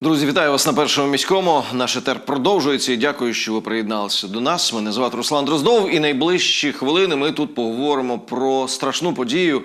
Друзі, вітаю вас на першому міському. Наш етер продовжується і дякую, що ви приєдналися до нас. Мене звати Руслан Дроздов. І найближчі хвилини ми тут поговоримо про страшну подію,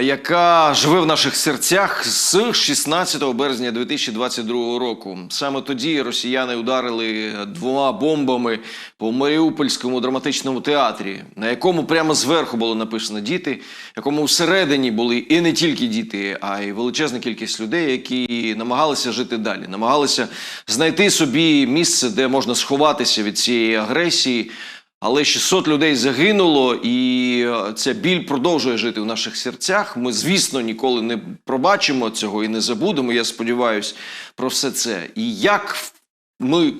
яка живе в наших серцях з 16 березня 2022 року. Саме тоді росіяни ударили двома бомбами по Маріупольському драматичному театрі, на якому прямо зверху було написано діти, якому всередині були і не тільки діти, а й величезна кількість людей, які намагалися жити далі, намагалися знайти собі місце, де можна сховатися від цієї агресії. Але 600 людей загинуло, і е, ця біль продовжує жити в наших серцях. Ми, звісно, ніколи не пробачимо цього і не забудемо. Я сподіваюся про все це. І як ми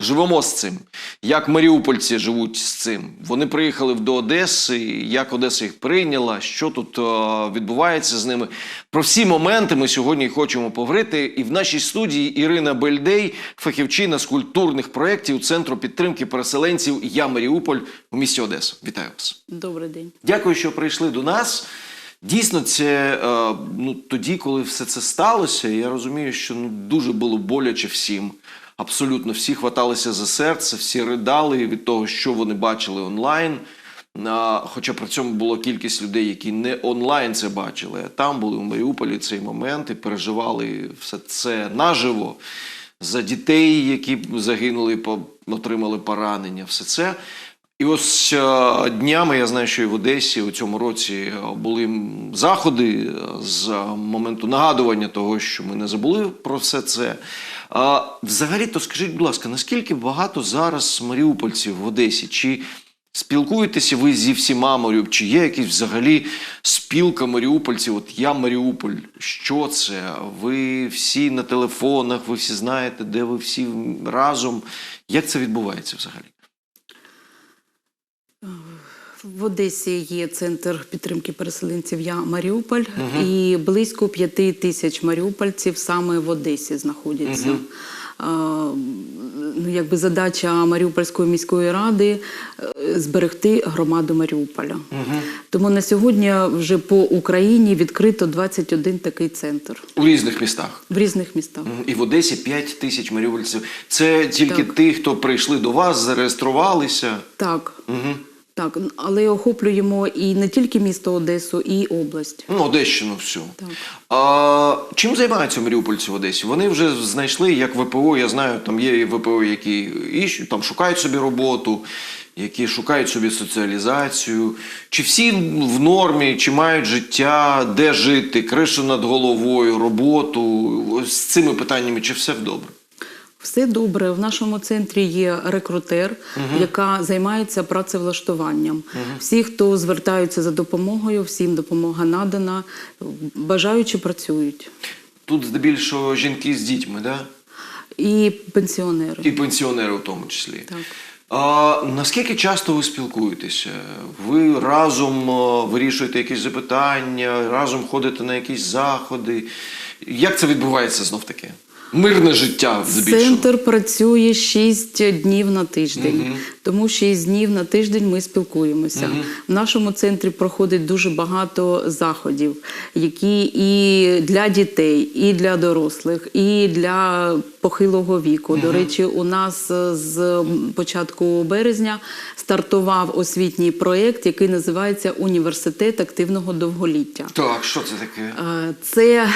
живемо з цим, як маріупольці живуть з цим. Вони приїхали до Одеси, як Одеса їх прийняла, що тут е, відбувається з ними. Про всі моменти ми сьогодні хочемо поговорити. І в нашій студії Ірина Бельдей, фахівчина з культурних проєктів Центру підтримки переселенців Я Маріуполь у місті Одеса. Вітаю вас. Добрий день. Дякую, що прийшли до нас. Дійсно, це е, ну, тоді, коли все це сталося, я розумію, що ну, дуже було боляче всім. Абсолютно всі хваталися за серце, всі ридали від того, що вони бачили онлайн. Хоча при цьому було кількість людей, які не онлайн це бачили, а там були у Маріуполі цей момент і переживали все це наживо за дітей, які загинули, отримали поранення, все це. І ось днями я знаю, що і в Одесі у цьому році були заходи з моменту нагадування того, що ми не забули про все це. А, взагалі, то скажіть, будь ласка, наскільки багато зараз маріупольців в Одесі? Чи спілкуєтеся ви зі всіма Маріуп? Чи є якісь взагалі спілка маріупольців? От я Маріуполь. Що це? Ви всі на телефонах, ви всі знаєте, де ви всі разом? Як це відбувається взагалі? В Одесі є центр підтримки переселенців Я Маріуполь, і близько п'яти тисяч маріупольців саме в Одесі знаходяться. А, ну, якби задача Маріупольської міської ради е, зберегти громаду Маріуполя. Тому на сьогодні вже по Україні відкрито 21 такий центр У різних містах. в різних містах. І в Одесі 5 тисяч маріупольців. Це тільки Так. ті, хто прийшли до вас, зареєструвалися. Так, Угу. Так, але охоплюємо і не тільки місто Одесу, і область. Ну, Одещину всю. Так. А, чим займаються маріупольці в Одесі? Вони вже знайшли, як ВПО, я знаю, там є і ВПО, які іщуть, там шукають собі роботу, які шукають собі соціалізацію. Чи всі в нормі, чи мають життя, де жити, кришу над головою, роботу? Ось з цими питаннями, чи все добре? Все добре. В нашому центрі є рекрутер, яка займається працевлаштуванням. Всі, хто звертаються за допомогою, всім допомога надана, бажаючи працюють. Тут здебільшого жінки з дітьми, да? І пенсіонери. і пенсіонери у тому числі. Так. А, наскільки часто ви спілкуєтеся? Ви разом вирішуєте якісь запитання, разом ходите на якісь заходи? Як це відбувається знов таки? Мирне життя здебільшого. Центр працює 6 днів на тиждень, тому 6 днів на тиждень ми спілкуємося. В нашому центрі проходить дуже багато заходів, які і для дітей, і для дорослих, і для похилого віку. До речі, у нас з початку березня стартував освітній проєкт, який називається Університет активного довголіття. Так, що це таке? Е, Це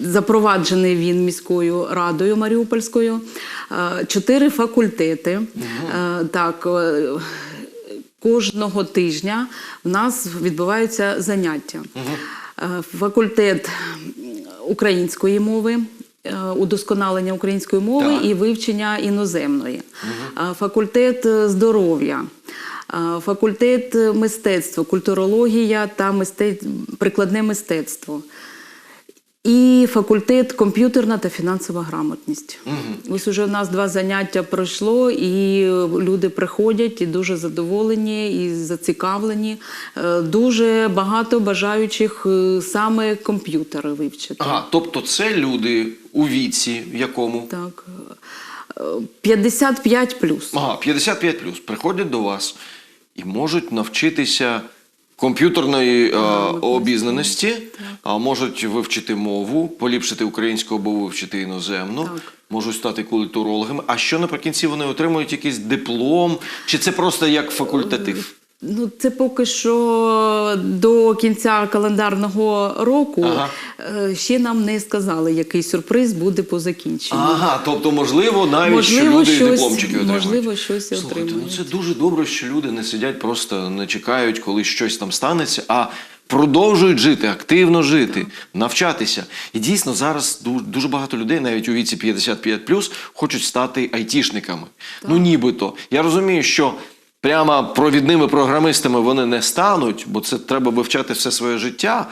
запроваджений він міською радою Маріупольською. Е, Чотири факультети. Е, Так, е, кожного тижня в нас відбуваються заняття. Е, Факультет української мови. Удосконалення української мови Так. і вивчення іноземної, Е, факультет здоров'я, факультет мистецтва, культурологія та мистець... прикладне мистецтво. І факультет комп'ютерна та фінансова грамотність. Ось уже в нас два заняття пройшло, і люди приходять і дуже задоволені і зацікавлені. Е, Дуже багато бажаючих е, саме комп'ютери вивчити. Ага, тобто це люди у віці, в якому? Так. Е, 55 плюс. Ага, 55 приходять до вас і можуть навчитися комп'ютерної е, обізнаності, а можуть вивчити мову, поліпшити українську або вивчити іноземну. Так. Можуть стати культурологами. А що наприкінці вони отримують якийсь диплом? Чи це просто як факультатив? Ну, це поки що до кінця календарного року Ага. е, ще нам не сказали, який сюрприз буде по закінченню. Ага, тобто, можливо, навіть Можливо, що люди щось- дипломчики отримують. можливо, щось Слухайте, ну це дуже добре, що люди не сидять, просто не чекають, коли щось там станеться, а продовжують жити, активно жити, навчатися. І дійсно зараз дуже багато людей, навіть у віці 55+, хочуть стати айтішниками. Ну, нібито. Я розумію, що. Прямо провідними програмистами вони не стануть, бо це треба вивчати все своє життя.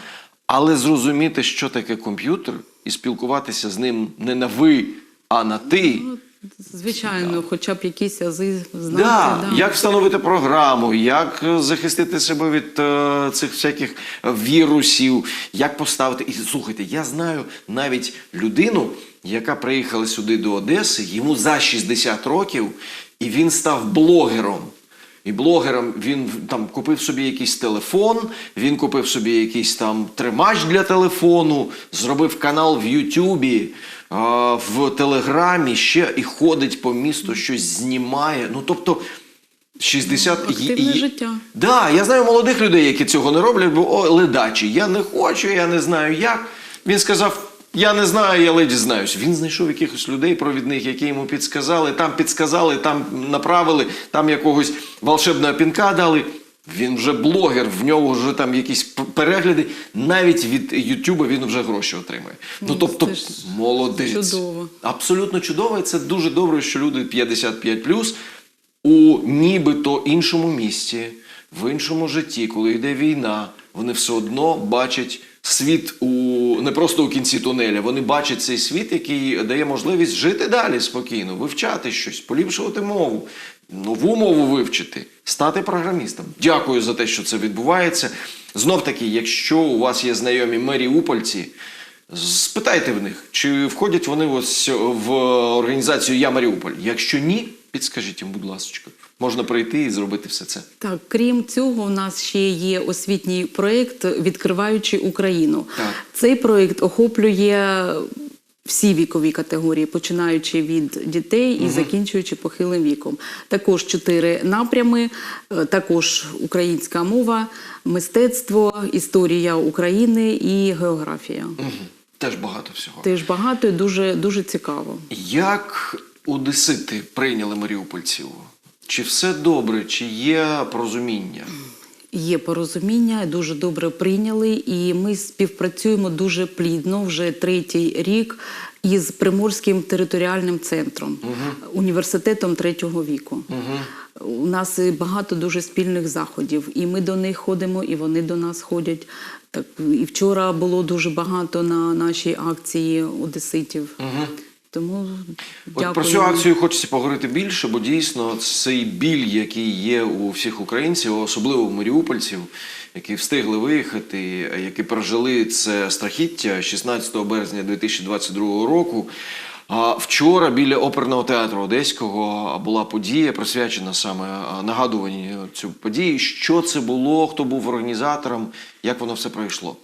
Але зрозуміти, що таке комп'ютер, і спілкуватися з ним не на ви, а на ти. Ну, Звичайно, хоча б якісь ази знати. Да, да. як встановити програму, як е, захистити себе від е, цих всяких вірусів, як поставити. І слухайте, я знаю навіть людину, яка приїхала сюди до Одеси, йому за 60 років, і він став блогером. І блогером він там купив собі якийсь телефон, він купив собі якийсь там тримач для телефону, зробив канал в Ютубі, в Телеграмі ще і ходить по місту, щось знімає. Ну тобто 60 Ну, активне життя. Да, я знаю молодих людей, які цього не роблять, бо о, ледачі. Я не хочу, я не знаю як. Він сказав. Я не знаю, я ледь знаюсь. Він знайшов якихось людей провідних, які йому підсказали, там підсказали, там направили, там якогось волшебного пінка дали. Він вже блогер, в нього вже там якісь перегляди. Навіть від Ютуба він вже гроші отримує. Ну, Ну, тобто, це ж молодець. чудово. Абсолютно чудово. І це дуже добре, що люди 55 у нібито іншому місті, в іншому житті, коли йде війна, вони все одно бачать світ у не просто у кінці тунеля. Вони бачать цей світ, який дає можливість жити далі спокійно, вивчати щось, поліпшувати мову, нову мову вивчити, стати програмістом. Дякую за те, що це відбувається. Знов таки, якщо у вас є знайомі маріупольці. Спитайте в них, чи входять вони ось в організацію Я Маріуполь. Якщо ні, підскажіть їм, будь ласка. Можна прийти і зробити все це. Так, крім цього, у нас ще є освітній проєкт Відкриваючи Україну. Так. Цей проєкт охоплює всі вікові категорії, починаючи від дітей і закінчуючи похилим віком. Також чотири напрями, е, також українська мова, мистецтво, історія України і географія. Угу. Теж багато всього. Теж багато і дуже, дуже цікаво. Як одесити прийняли маріупольців? Чи все добре, чи є порозуміння? Є порозуміння, дуже добре прийняли, і ми співпрацюємо дуже плідно вже третій рік із Приморським територіальним центром, університетом третього віку. У нас багато дуже спільних заходів, і ми до них ходимо, і вони до нас ходять. Так і вчора було дуже багато на нашій акції одеситів. Тому От про цю акцію хочеться поговорити більше, бо дійсно цей біль, який є у всіх українців, особливо у маріупольців, які встигли виїхати, які пережили це страхіття 16 березня 2022 року. А вчора біля оперного театру Одеського була подія, присвячена саме нагадуванню цю події. Що це було, хто був організатором, як воно все пройшло?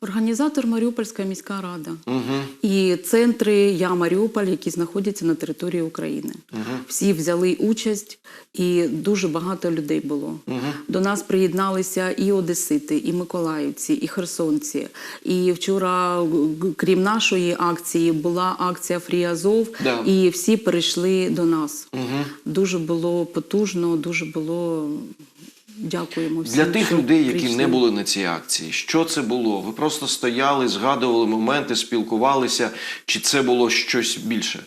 Організатор Маріупольська міська рада Угу. і центри Я Маріуполь, які знаходяться на території України. Всі взяли участь, і дуже багато людей було. До нас приєдналися і одесити, і миколаївці, і херсонці. І вчора, крім нашої акції, була акція Фріазов, Да. і всі перейшли до нас. Угу. Дуже було потужно, дуже було. Дякуємо всім. Для тих людей, які прийшли. не були на цій акції, що це було? Ви просто стояли, згадували моменти, спілкувалися, чи це було щось більше?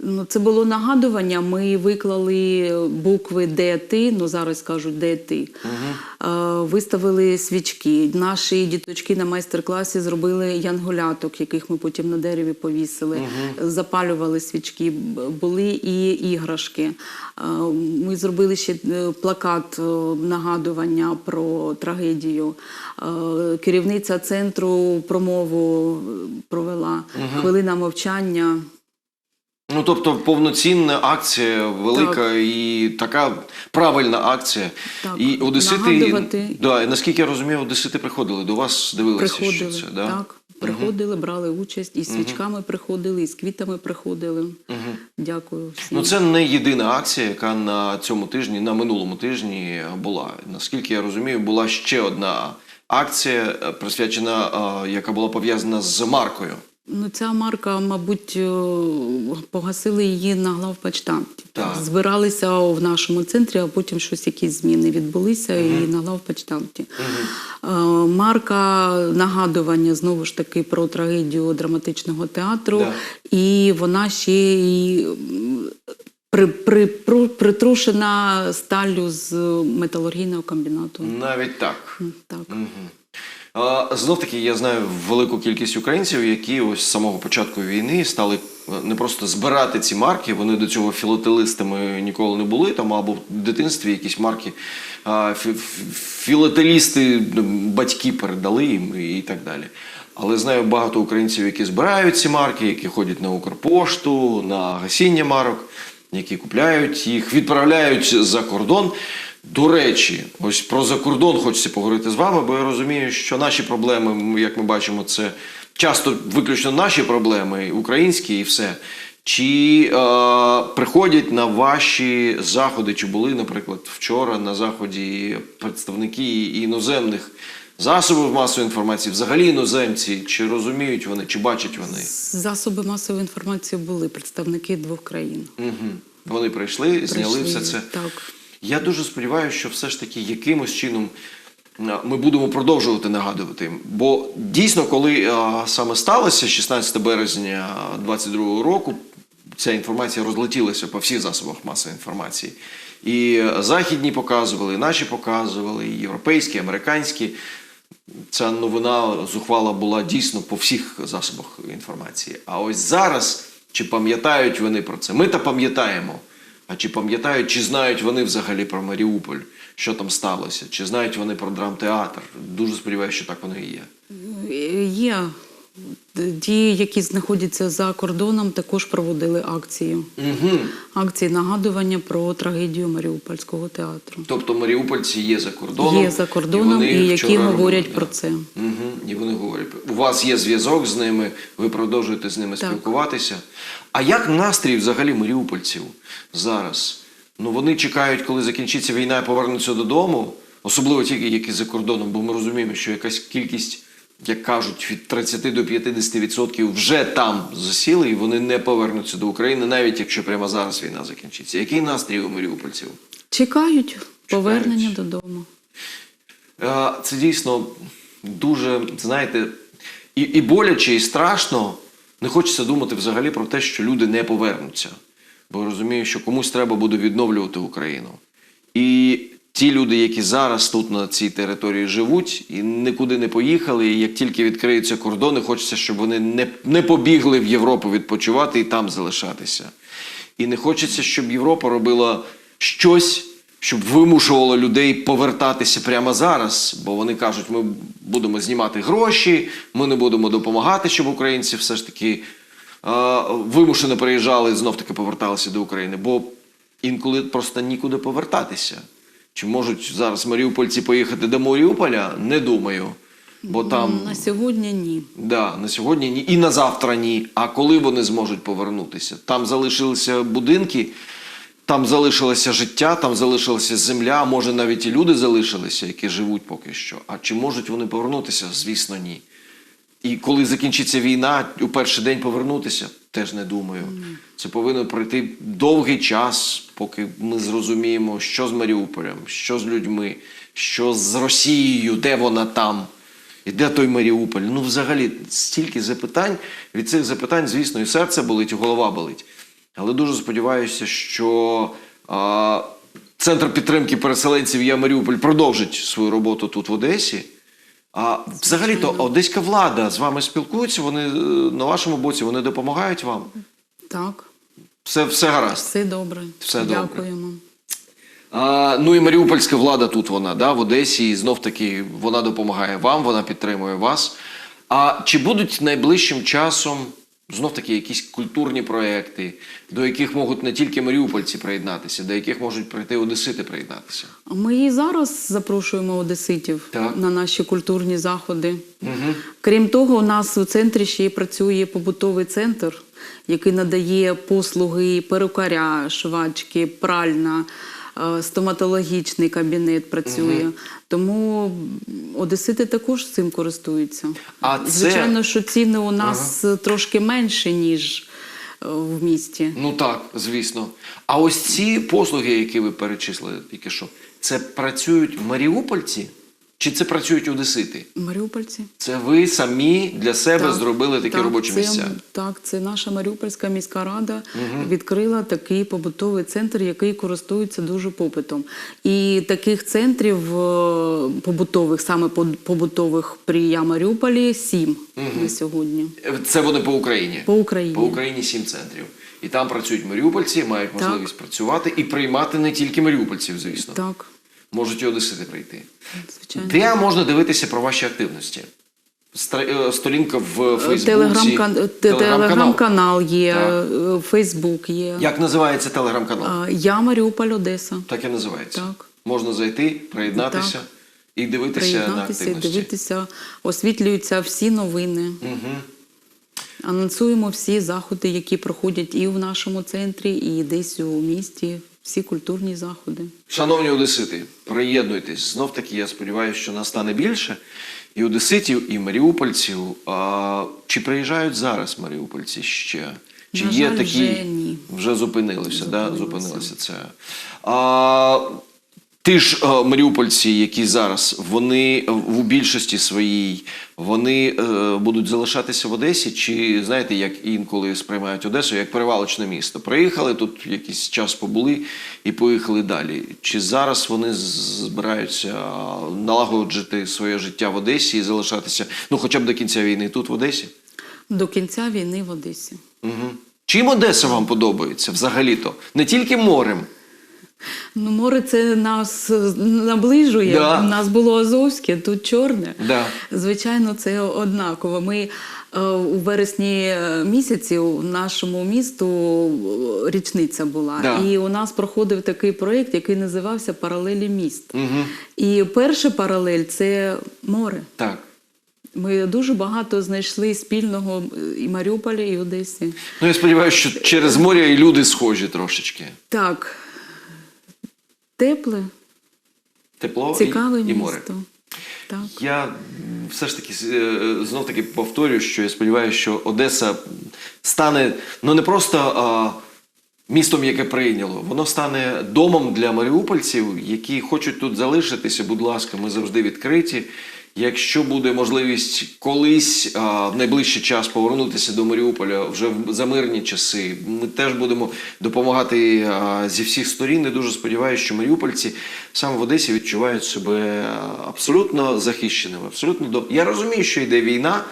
Ну, це було нагадування. Ми виклали букви ДТ, ну зараз кажуть ДТ. Е, Виставили свічки. Наші діточки на майстер-класі зробили янголяток, яких ми потім на дереві повісили. Запалювали свічки, були і іграшки. Ми зробили ще е, плакат е, нагадування про трагедію. Керівниця центру промову е, провела хвилина мовчання. Ну, тобто повноцінна акція, велика Так. і така правильна акція. Так. І одесити, Нагадувати. да, і наскільки я розумію, одесити приходили до вас, дивилися, Приходили, що це. Да? так. Приходили, брали участь, і з свічками приходили, і з квітами приходили. Дякую всім. Ну, це не єдина акція, яка на цьому тижні, на минулому тижні була. Наскільки я розумію, була ще одна акція, е, присвячена, е, яка була пов'язана з маркою. Ну, ця марка, мабуть, е, погасили її на главпочтамті. Так. Збиралися в нашому центрі, а потім щось якісь зміни відбулися і на главпочтамті. Е, Марка нагадування знову ж таки про трагедію драматичного театру, Да. і вона ще і м, при, при, притрушена сталлю з металургійного комбінату. Навіть так. Так. А, Знов таки, я знаю велику кількість українців, які ось з самого початку війни стали е, не просто збирати ці марки. Вони до цього філателистами ніколи не були. Там або в дитинстві якісь марки філателісти, ну, батьки передали їм і так далі. Але знаю багато українців, які збирають ці марки, які ходять на Укрпошту, на гасіння марок, які купляють їх, відправляють за кордон. До речі, ось про закордон хочеться поговорити з вами, бо я розумію, що наші проблеми, як ми бачимо, це часто виключно наші проблеми, українські і все. Чи е, приходять на ваші заходи, чи були, наприклад, вчора на заході представники іноземних засобів масової інформації, взагалі іноземці, чи розуміють вони, чи бачать вони? Засоби масової інформації були представники двох країн. Угу. Вони прийшли, зняли все це. Так. Я дуже сподіваюся, що все ж таки якимось чином ми будемо продовжувати нагадувати. Бо дійсно, коли саме сталося 16 березня 2022 року, ця інформація розлетілася по всіх засобах масової інформації. І е, західні показували, і наші показували, і європейські, і американські. Ця новина зухвала була дійсно по всіх засобах інформації. А ось зараз, чи пам'ятають вони про це? Ми та пам'ятаємо. А чи пам'ятають, чи знають вони взагалі про Маріуполь, що там сталося? Чи знають вони про драмтеатр? Дуже сподіваюся, що так воно і є. Є. Ті, які знаходяться за кордоном, також проводили акції. Угу. Акції нагадування про трагедію Маріупольського театру. Тобто маріупольці є за кордоном. Є за кордоном, і, вони які говорять про це. Угу. І вони говорять. У вас є зв'язок з ними, ви продовжуєте з ними Так. спілкуватися. А як настрій взагалі маріупольців зараз? Ну вони чекають, коли закінчиться війна і повернуться додому, особливо ті, які за кордоном, бо ми розуміємо, що якась кількість, як кажуть, від 30 до 50% вже там засіли, і вони не повернуться до України, навіть якщо прямо зараз війна закінчиться. Який настрій у маріупольців? Чекають повернення додому. Е, Це дійсно дуже, знаєте, і, і боляче, і страшно. Не хочеться думати взагалі про те, що люди не повернуться. Бо розумію, що комусь треба буде відновлювати Україну. І ті люди, які зараз тут на цій території живуть і нікуди не поїхали, і як тільки відкриються кордони, хочеться, щоб вони не, не побігли в Європу відпочивати і там залишатися. І не хочеться, щоб Європа робила щось, щоб вимушувало людей повертатися прямо зараз. Бо вони кажуть, ми будемо знімати гроші, ми не будемо допомагати, щоб українці все ж таки е, вимушено переїжджали, знов таки поверталися до України. Бо інколи просто нікуди повертатися. Чи можуть зараз маріупольці поїхати до Маріуполя? Не думаю. Бо там На сьогодні ні. Да, на сьогодні ні. І на завтра ні. А коли вони зможуть повернутися? Там залишилися будинки, там залишилося життя, там залишилася земля, може навіть і люди залишилися, які живуть поки що. А чи можуть вони повернутися? Звісно, ні. І коли закінчиться війна, у перший день повернутися, теж не думаю. Це повинно пройти довгий час, поки ми зрозуміємо, що з Маріуполем, що з людьми, що з Росією, де вона там. І де той Маріуполь? Ну, взагалі, стільки запитань. Від цих запитань, звісно, і серце болить, і голова болить. Але дуже сподіваюся, що а, Центр підтримки переселенців «Я Маріуполь продовжить свою роботу тут в Одесі. А взагалі-то одеська влада з вами спілкується, вони е, на вашому боці вони допомагають вам. Так, Все, все гаразд. все добре. Все добре. Дякуємо. А, ну і маріупольська влада тут вона, да, в Одесі, і знов таки вона допомагає вам, вона підтримує вас. А чи будуть найближчим часом знов таки якісь культурні проекти, до яких можуть не тільки маріупольці приєднатися, до яких можуть прийти одесити приєднатися. Ми і зараз запрошуємо одеситів Так. на наші культурні заходи. Крім того, у нас у центрі ще працює побутовий центр, який надає послуги перукаря, швачки, пральна, стоматологічний кабінет працює. Тому одесити також цим користуються. А це- Звичайно, що ціни у нас трошки менші, ніж е, в місті. Ну так, звісно. А ось ці послуги, які ви перечислили тільки що, це працюють маріупольці чи це працюють одесити? Маріупольці. Це ви самі для себе Так, зробили такі так, робочі це, місця. Так, це наша Маріупольська міська рада відкрила такий побутовий центр, який користується дуже попитом. І таких центрів е, побутових, саме побутових при Я Маріуполі, сім на сьогодні. Це вони по Україні. По Україні. По Україні сім центрів. І там працюють маріупольці, мають Так. можливість працювати і приймати не тільки маріупольців, звісно. Так, Можуть і одесити прийти. звичайно. Де можна дивитися про ваші активності? Е, Сторінка в Фейсбуці. Телеграм-кан- те- Телеграм-канал є, Так. е, Фейсбук є. Як називається телеграм-канал? Я Маріуполь Одеса. Так і називається. Так. Можна зайти, приєднатися Так. і дивитися Приєднатися і активності. дивитися, освітлюються всі новини. Угу. Анонсуємо всі заходи, які проходять і в нашому центрі, і десь у місті. Всі культурні заходи. Шановні одесити, приєднуйтесь. Знов таки, я сподіваюся, що нас стане більше. І одеситів, і маріупольців. А, чи приїжджають зараз маріупольці ще? Чи На є жаль, такі вже ні. вже зупинилося, Да? Зупинилося. зупинилося це. А, Ті ж е, маріупольці, які зараз, вони е, в більшості своїй, вони е, будуть залишатися в Одесі, чи знаєте, як інколи сприймають Одесу як перевалочне місто. Приїхали тут якийсь час побули і поїхали далі. Чи зараз вони збираються налагоджити своє життя в Одесі і залишатися, ну хоча б до кінця війни тут в Одесі? До кінця війни в Одесі. Угу. Чим Одеса вам подобається взагалі-то? Не тільки морем. Ну, море це нас е, наближує. Да. У нас було Азовське, тут чорне. Да. Звичайно, це однаково. Ми е, у вересні місяці у нашому місту е, річниця була. Да. І у нас проходив такий проєкт, який називався Паралелі міст. Угу. І перша паралель це море. Так. Ми дуже багато знайшли спільного і Маріуполі, і Одесі. Ну, я сподіваюся, що через море і люди схожі трошечки. Так, тепле, Тепло цікаве і, і море. місто. Так. Я все ж таки знов таки повторюю, що я сподіваюся, що Одеса стане ну не просто а, містом, яке прийняло, воно стане домом для маріупольців, які хочуть тут залишитися. Будь ласка, ми завжди відкриті. Якщо буде можливість колись а, в найближчий час повернутися до Маріуполя вже в за мирні часи, ми теж будемо допомагати а, зі всіх сторін. І дуже сподіваюся, що маріупольці саме в Одесі відчувають себе абсолютно захищеними. Абсолютно до я розумію, що йде війна,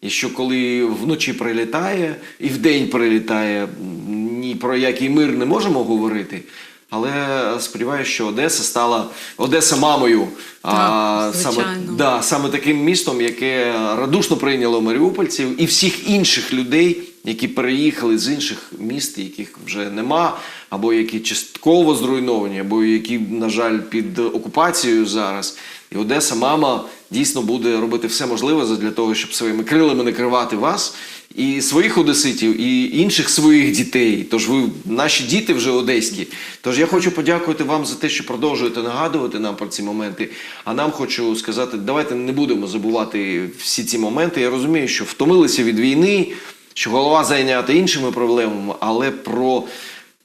і що коли вночі прилітає і вдень прилітає, ні про який мир не можемо говорити. Але сподіваюся, що Одеса стала Одеса мамою. Так, саме, да, саме таким містом, яке радушно прийняло маріупольців і всіх інших людей, які переїхали з інших міст, яких вже нема, або які частково зруйновані, або які, на жаль, під окупацією зараз. І Одеса, мама, дійсно буде робити все можливе для того, щоб своїми крилами накривати вас. І своїх одеситів, і інших своїх дітей. Тож ви наші діти вже одеські. Тож я хочу подякувати вам за те, що продовжуєте нагадувати нам про ці моменти. А нам хочу сказати, давайте не будемо забувати всі ці моменти. Я розумію, що втомилися від війни, що голова зайнята іншими проблемами, але про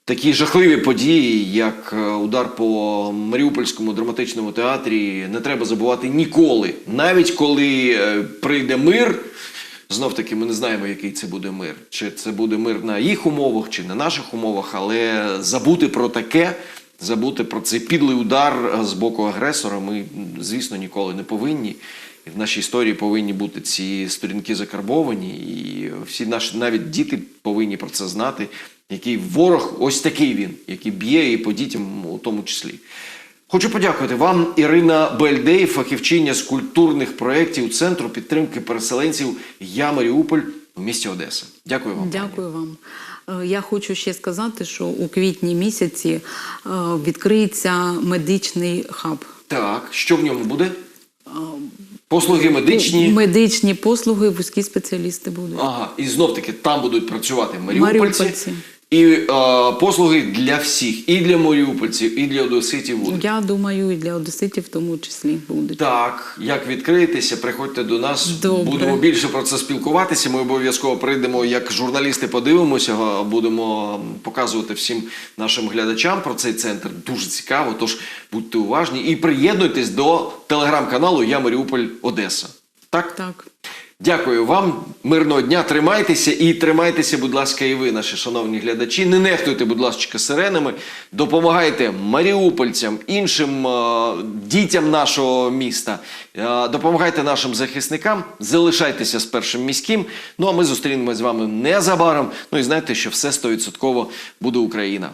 такі жахливі події, як е, удар по Маріупольському драматичному театрі, не треба забувати ніколи. Навіть коли е, прийде мир. Знов таки, ми не знаємо, який це буде мир. Чи це буде мир на їх умовах, чи на наших умовах, але забути про таке, забути про цей підлий удар з боку агресора, ми, звісно, ніколи не повинні. І в нашій історії повинні бути ці сторінки закарбовані, і всі наші навіть діти повинні про це знати. Який ворог, ось такий він, який б'є і по дітям у тому числі. Хочу подякувати вам, Ірина Бельдей, фахівчиня з культурних проєктів Центру підтримки переселенців Я Маріуполь. в місті Одеса. Дякую вам. пані. Дякую вам. Е, Я хочу ще сказати, що у квітні місяці е, відкриється медичний хаб. Так, що в ньому буде? Послуги медичні. Медичні послуги, вузькі спеціалісти будуть. Ага, і знов таки там будуть працювати маріупольці. Маріупольці. І е, послуги для всіх, і для маріупольців, і для одеситів будуть. Я думаю, і для одеситів в тому числі будуть. Так, як відкриєтеся, приходьте до нас. Добре. Будемо більше про це спілкуватися. Ми обов'язково прийдемо як журналісти, подивимося, будемо показувати всім нашим глядачам про цей центр. Дуже цікаво. Тож будьте уважні і приєднуйтесь до телеграм-каналу Я Маріуполь Одеса. Так? Так. Дякую вам, мирного дня. Тримайтеся і тримайтеся, будь ласка, і ви, наші шановні глядачі. Не нехтуйте, будь ласка, сиренами. Допомагайте маріупольцям, іншим е, дітям нашого міста. Е, допомагайте нашим захисникам. Залишайтеся з першим міським. Ну а ми зустрінемось з вами незабаром. Ну і знайте, що все стовідсотково буде Україна.